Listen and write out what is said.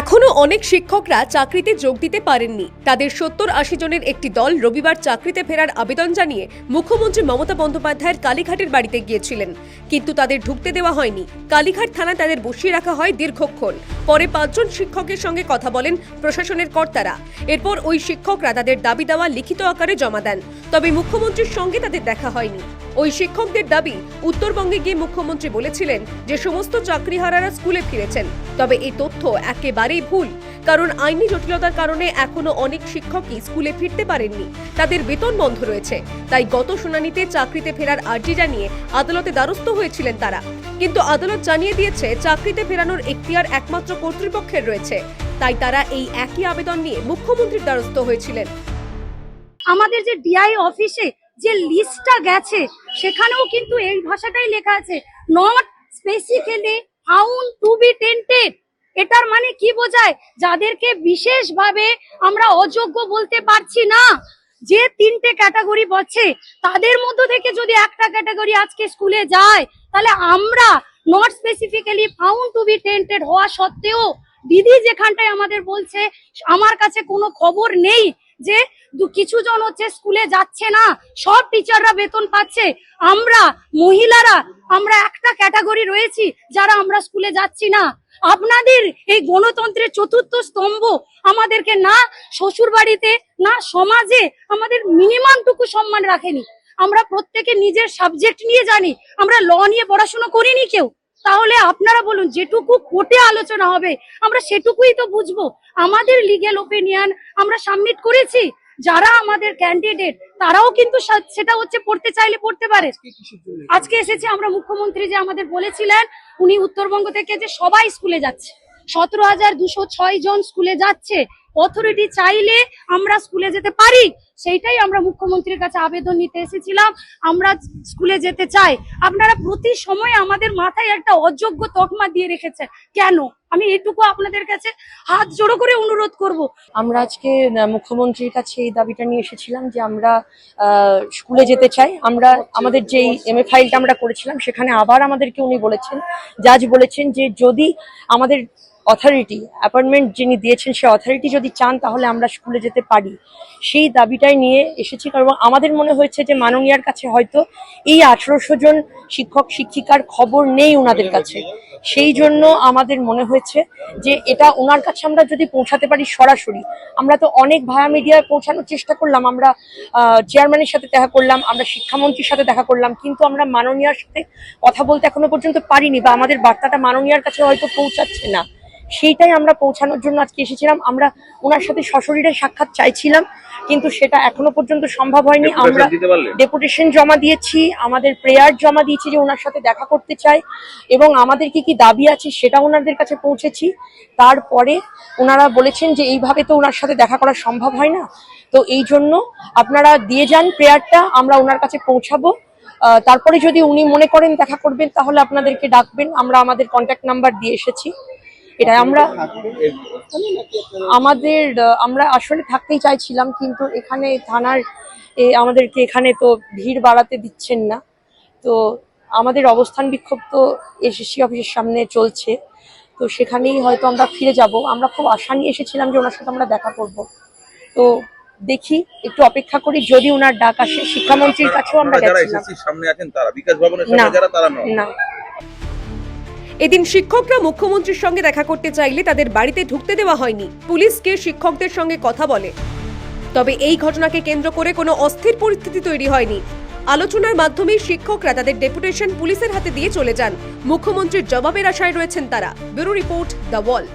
এখনও অনেক শিক্ষকরা চাকরিতে যোগ দিতে পারেননি। তাদের সত্তর আশি জনের একটি দল রবিবার চাকরিতে ফেরার আবেদন জানিয়ে মুখ্যমন্ত্রী মমতা বন্দ্যোপাধ্যায়ের কালীঘাটের বাড়িতে গিয়েছিলেন। কিন্তু তাদের ঢুকতে দেওয়া হয়নি। কালীঘাট থানায় তাদের বসিয়ে রাখা হয় দীর্ঘক্ষণ। পরে পাঁচজন শিক্ষকের সঙ্গে কথা বলেন প্রশাসনের কর্তারা। এরপর ওই শিক্ষকরা তাদের দাবি দেওয়া লিখিত আকারে জমা দেন। তবে মুখ্যমন্ত্রীর সঙ্গে তাদের দেখা হয়নি। ওই শিক্ষকদের দাবি, উত্তরবঙ্গে গিয়ে মুখ্যমন্ত্রী বলেছিলেন যে সমস্ত চাকরিহারারা স্কুলে ফিরেছেন। তবে এই তথ্য একেবারেই ভুল, কারণ আইনি জটিলতার কারণে এখনও অনেক শিক্ষকই স্কুলে ফিরতে পারেননি। তাদের বেতন বন্ধ রয়েছে, তাই গত শুনানিতে চাকরিতে ফেরার আর্জি জানিয়ে আদালতে দ্বারস্থ হয়েছিলেন তারা। কিন্তু আদালত জানিয়ে দিয়েছে, চাকরিতে ফেরানোর এখতিয়ার একমাত্র কর্তৃপক্ষের রয়েছে, তাই তারা এই একই আবেদন নিয়ে মুখ্যমন্ত্রীর দ্বারস্থ হয়েছিলেন। আমাদের যে ডিআই অফিসে যে লিস্টটা গেছে, সেখানেও কিন্তু এই ভাষাটাই লেখা আছে not specifically found to be tainted এটার মানে কি বোঝায়? যাদেরকে বিশেষভাবে আমরা অযোগ্য বলতে পারছি না। যে তিনটে ক্যাটাগরি বলছে, তাদের মধ্য থেকে যদি একটা ক্যাটাগরি আজকে স্কুলে যায়, তাহলে আমরা not specifically found to be tainted হওয়া সত্ত্বেও, দিদি যেখানটায় আমাদের বলছে, আমার কাছে কোনো খবর নেই যে কিছু জন হচ্ছে স্কুলে যাচ্ছে না, সব টিচাররা বেতন পাচ্ছে। আমরা, মহিলারা, আমরা একটা ক্যাটাগরি রয়েছি যারা আমরা স্কুলে যাচ্ছি না। আপনাদের এই গণতন্ত্রের চতুর্থ স্তম্ভ আমাদেরকে না শ্বশুর বাড়িতে না সমাজে আমাদের মিনিমাম টুকু সম্মান রাখেনি। আমরা প্রত্যেকে নিজের সাবজেক্ট নিয়ে জানি। আমরা ল নিয়ে পড়াশোনা করিনি কেউ। তাহলে আপনারা বলুন যেটুকু কোর্টে আলোচনা হবে আমরা সেটুকুই তো বুঝব। আমাদের লিগেল ওপিনিয়ন আমরা সাবমিট করেছি যারা আমাদের ক্যান্ডিডেট তারাও কিন্তু সেটা হচ্ছে পড়তে চাইলে পড়তে পারে। আজকে এসেছে আমরা মুখ্যমন্ত্রী যে আমাদের বলেছিলেন উনি উত্তরবঙ্গ থেকে যে সবাই স্কুলে যাচ্ছে। সতেরো হাজার দুশো ছয় জন স্কুলে যাচ্ছে অথরিটি চাইলে আমরা স্কুলে যেতে পারি। সেইটাই আমরা মুখ্যমন্ত্রীর কাছে আবেদন নিতে এসেছিলাম। আমরা স্কুলে যেতে চাই। আপনারা প্রতি সময় আমাদের মাথায় একটা অযোগ্য তকমা দিয়ে রেখেছে কেন? আমি এটুকু আপনাদের কাছে হাত জোড়ো করে অনুরোধ করব। আমরা আজকে মুখ্যমন্ত্রীর কাছে এই দাবিটা নিয়ে এসেছিলাম যে আমরা স্কুলে যেতে চাই। আমরা আমাদের যেই এম ফাইলটা আমরা করেছিলাম, সেখানে আবার আমাদেরকে উনি বলেছেন, জাজ বলেছেন যে যদি আমাদের অথরিটি অ্যাপয়েন্টমেন্ট যিনি দিয়েছেন সে অথরিটি যদি চান তাহলে আমরা স্কুলে যেতে পারি। সেই দাবিটাই নিয়ে এসেছি কারণ আমাদের মনে হয়েছে যে মাননীয়ার কাছে হয়তো এই আঠারোশো জন শিক্ষক, শিক্ষিকার খবর নেই ওনাদের কাছে। সেই জন্য আমাদের মনে হয়েছে যে এটা ওনার কাছে আমরা যদি পৌঁছাতে পারি সরাসরি, আমরা তো অনেক ভায়া মিডিয়ায় পৌঁছানোর চেষ্টা করলাম, আমরা চেয়ারম্যানের সাথে দেখা করলাম, আমরা শিক্ষামন্ত্রীর সাথে দেখা করলাম, কিন্তু আমরা মাননীয়ার সাথে কথা বলতে এখনও পর্যন্ত পারিনি বা আমাদের বার্তাটা মাননীয়ার কাছে হয়তো পৌঁছাচ্ছে না। সেইটাই আমরা পৌঁছানোর জন্য আজকে এসেছিলাম। আমরা ওনার সাথে সশরীরে সাক্ষাৎ চাইছিলাম কিন্তু সেটা এখনও পর্যন্ত সম্ভব হয়নি। আমরা ডেপুটেশন জমা দিয়েছি আমাদের প্রেয়ার জমা দিয়েছি যে ওনার সাথে দেখা করতে চাই এবং আমাদের কি কি দাবি আছে সেটা ওনাদের কাছে পৌঁছেছি। তারপরে ওনারা বলেছেন যে এইভাবে তো ওনার সাথে দেখা করা সম্ভব হয় না। তো এই জন্য আপনারা দিয়ে যান প্রেয়ারটা আমরা ওনার কাছে পৌঁছাবো। তারপরে যদি উনি মনে করেন দেখা করবেন তাহলে আপনাদেরকে ডাকবেন। আমরা আমাদের কন্ট্যাক্ট নাম্বার দিয়ে এসেছি। এটা আমরা আমাদের আমরা আসলে থাকতেই চাইছিলাম কিন্তু এখানে থানার এ, আমাদেরকে এখানে তো ভিড় বাড়াতে দিচ্ছেন না। তো আমাদের অবস্থান বিক্ষোভ তো এসএসসি অফিসের সামনে চলছে। তো সেখানেই হয়তো আমরা ফিরে যাব। আমরা খুব আশা নিয়ে এসেছিলাম যে ওনার সাথে আমরা দেখা করব। তো দেখি একটু অপেক্ষা করি যদি ওনার ডাক আসে শিক্ষামন্ত্রীর কাছেও আমরা গেছিলাম সামনে আছেন তারা বিকাশ ভবনের না সামনে যারা তারা না। এদিন শিক্ষকরা মুখ্যমন্ত্রীর সঙ্গে দেখা করতে চাইলে তাদের বাড়িতে ঢুকতে দেওয়া হয়নি। পুলিশকে শিক্ষকদের সঙ্গে কথা বলে। তবে এই ঘটনাকে কেন্দ্র করে কোনো অস্থির পরিস্থিতি তৈরি হয়নি। আলোচনার মাধ্যমে শিক্ষকরা তাদের ডেপুটেশন পুলিশের হাতে দিয়ে চলে যান। মুখ্যমন্ত্রীর জবাবের আশায় রয়েছেন তারা। Bureau report the Wall.